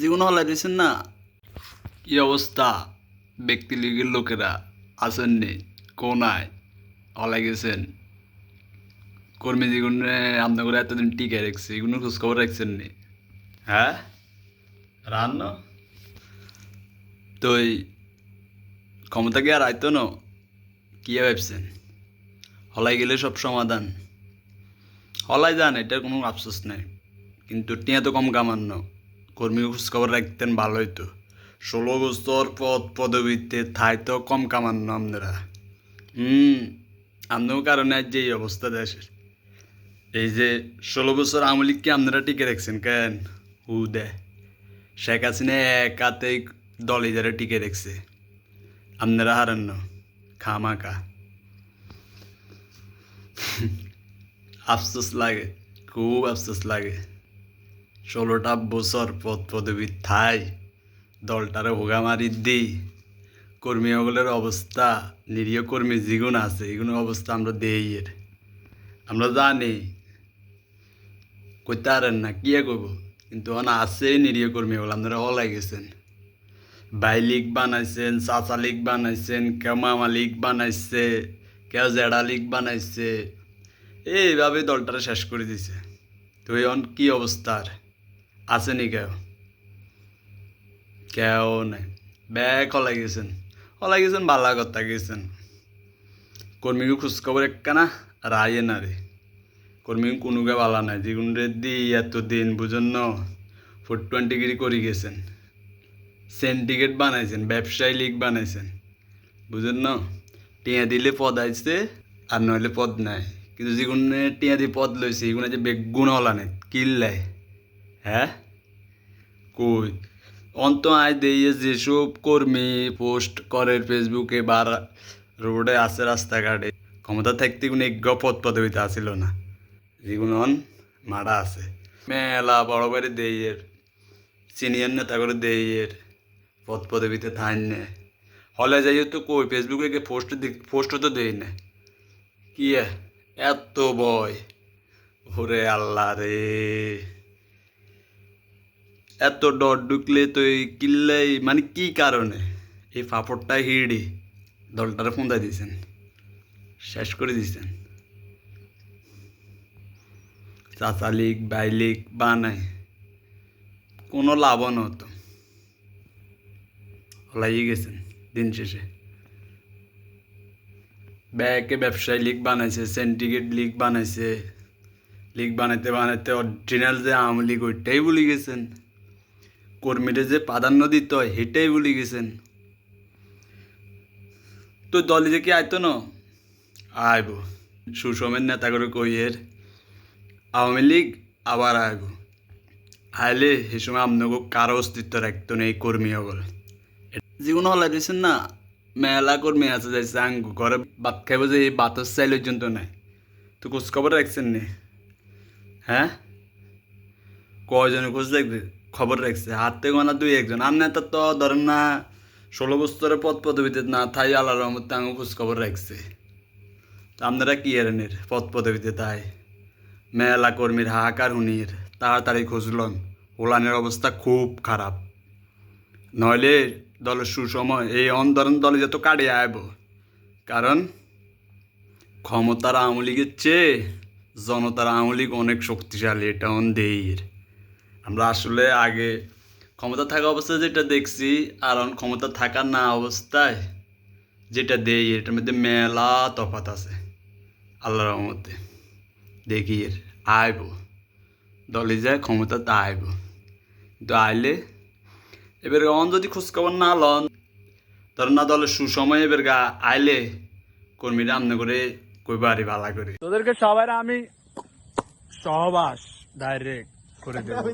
জীবন হলাই দিয়েছেন না? কি অবস্থা? ব্যক্তি লীগের লোকেরা আসেননি কোনায়? হলাই গেছেন। কর্মী জীবনে আপনার এতদিন টিকে রেখেছে এগুলো খোঁজখবর রাখছেন নি। হ্যাঁ? রান্না তো ক্ষমতা কি আর আইতো না? কি ভাবছেন? হলাই গেলে সব সমাধান। হলাই যান এটার কোনো আফসোস নাই। কিন্তু টিয়া তো কম কামান্য কর্মী খোঁজখবর রাখতেন ভালো হইতো ষোলো বছর পদ পদবিতে থাই তো কম কামান্য আপনারা। হুম আপনার কারণে আজ যে এই অবস্থা দেশের। এই যে ষোলো বছর আমলিককে আপনারা টিকে রাখছেন কেন? হু, দে। শেখ হাসিনা একাতেই দলে যারা টিকে রেখছে। আপনারা হারান্ন খামাকা আফসোস লাগে, খুব আফসোস লাগে। ষোলোটা বছর পদ পদবী থাই দলটারে হোগা মারি দিই কর্মী ওগুলোর অবস্থা, নিরীহ কর্মী যেগুন আছে এগুলো অবস্থা আমরা দেই এর। আমরা জানি, কইতে পারেন না কি করব কিন্তু অন আছে নিরীহ কর্মী ওগুলো আপনারা হলাই গেছেন। ভাই লীগ বানাইছেন, চাচা লীগ বানাইছেন কেউ মামা লীগ বানাইছে, কেউ জেডা লীগ বানাইছে এইভাবে দলটারে শেষ করে দিছে। তো এখন কি অবস্থার আছে নি কেউ? কেউ নাই। ব্যাগ হলাই গেছেন হলাই গেছেন বালা কথা গেছেন কর্মীকে খোঁজখবর একখানা আইয়ে না রে কর্মী কোনোকে বালা নাই। যেগুন রে দি এত দিন বুঝেন ফোর টোয়েন্টি গিরি করে গেছেন সেন্টিকেট বানাইছেন ব্যবসায়ী লীগ বানাইছেন বুঝেন না? টিয়া দিলে পদ আইছে আর নইলে পদ নাই। কিন্তু যেগুনে টিয়া দিয়ে পদ লইছে এগুলো যে বেগুন হলা নাই কিল্লাই হ্যাঁ? কই? অন্ত আয় দিয়ে যেসব কর্মী পোস্ট করে ফেসবুকে বা রোডে আছে রাস্তাঘাটে, ক্ষমতা থাকতে কোনো এক পদ পদবিতে আসিল না। যেগুলো মারা আছে। মেলা বড় করে দেইয়ের সিনিয়র নেতা করে দেইয়ের পদ পদবিতে থাইন নে। হলে যাই তো কই, ফেসবুকে গিয়ে পোস্ট পোস্ট তো দেই না। কি? এত বয়। ওরে আল্লাহ রে। এত ডর ঢুকলে তো এই কিল্লাই মানে কি কারণে? এই পাপড়টা হিড়ি দলটারে ফোঁদা দিয়েছেন শেষ করে দিয়েছেন চাচা লীগ বাই লীগ বানাই কোনো লাভ নতো। হলাই গেছেন দিন শেষে। ব্যাকে ব্যবসায়ী লীগ বানাইছে সেন্টিকেট লীগ বানাইছে। লীগ বানাইতে বানাইতে অরিজিনাল যে আওয়ামী লীগ, ওইটাই ভুলে গেছেন। কর্মীরা যে প্রাধান্য দিত হয় সেটাই ভুলে গেছেন। তো দলে যে কি আইতো না? আইব। সুষমের নেতা করে কইয়ের আওয়ামী লীগ আবার আইব। আইলে সে সময় আপনাকে কারও অস্তিত্ব রাখতো না এই কর্মী হল জীবন হলাই দিয়েছেন না? মেলা কর্মী আছে যাইছে আঙ্গু ঘরে ভাত খাইব যে এই বাতর চাইল পর্যন্ত নাই। তো খোঁজ খবর রাখছেন নি? হ্যাঁ? কয়জনে খোঁজ রাখবে খবর রাখছে, হাতে গোনা দুই একজন। আর নেতা তো ধরেন না, ষোলো বছরের পদ পদবিতে না থাই আল্লাহ রহমত আঙ্গু খোঁজ খবর রাখছে। আপনারা কি এরেনের পদ পদবিতে তাই? মেলা কর্মীর হাহাকার হুনির, তাড়াতাড়ি খুঁজলন ওলানের অবস্থা খুব খারাপ। নইলে দলের সুসময় এই অন্দরন দলে যত কাটিয়ে আইব। কারণ ক্ষমতার আওয়ামী লীগের চেয়ে জনতার আওয়ামী লীগ অনেক শক্তিশালী, এটা অন দেইর আমরা আসলে আগে ক্ষমতা থাকা অবস্থায় যেটা দেখছি আর অন ক্ষমতা থাকা না অবস্থায় যেটা দেই, এটার মধ্যে মেলা তফাত আছে। আল্লাহর রহমতে। দেখি এর। আইব। দলে যায়, ক্ষমতা তা আইব। কিন্তু আইলে এবার অন যদি খোঁজখবর না লন ধর না দলের সুসময় এবার গা আইলে কর্মীরা আমনে করে কই বাড়ি ভালা করে। তোদেরকে সবার আমি সহবাস ডাইরেক্ট করে দেবো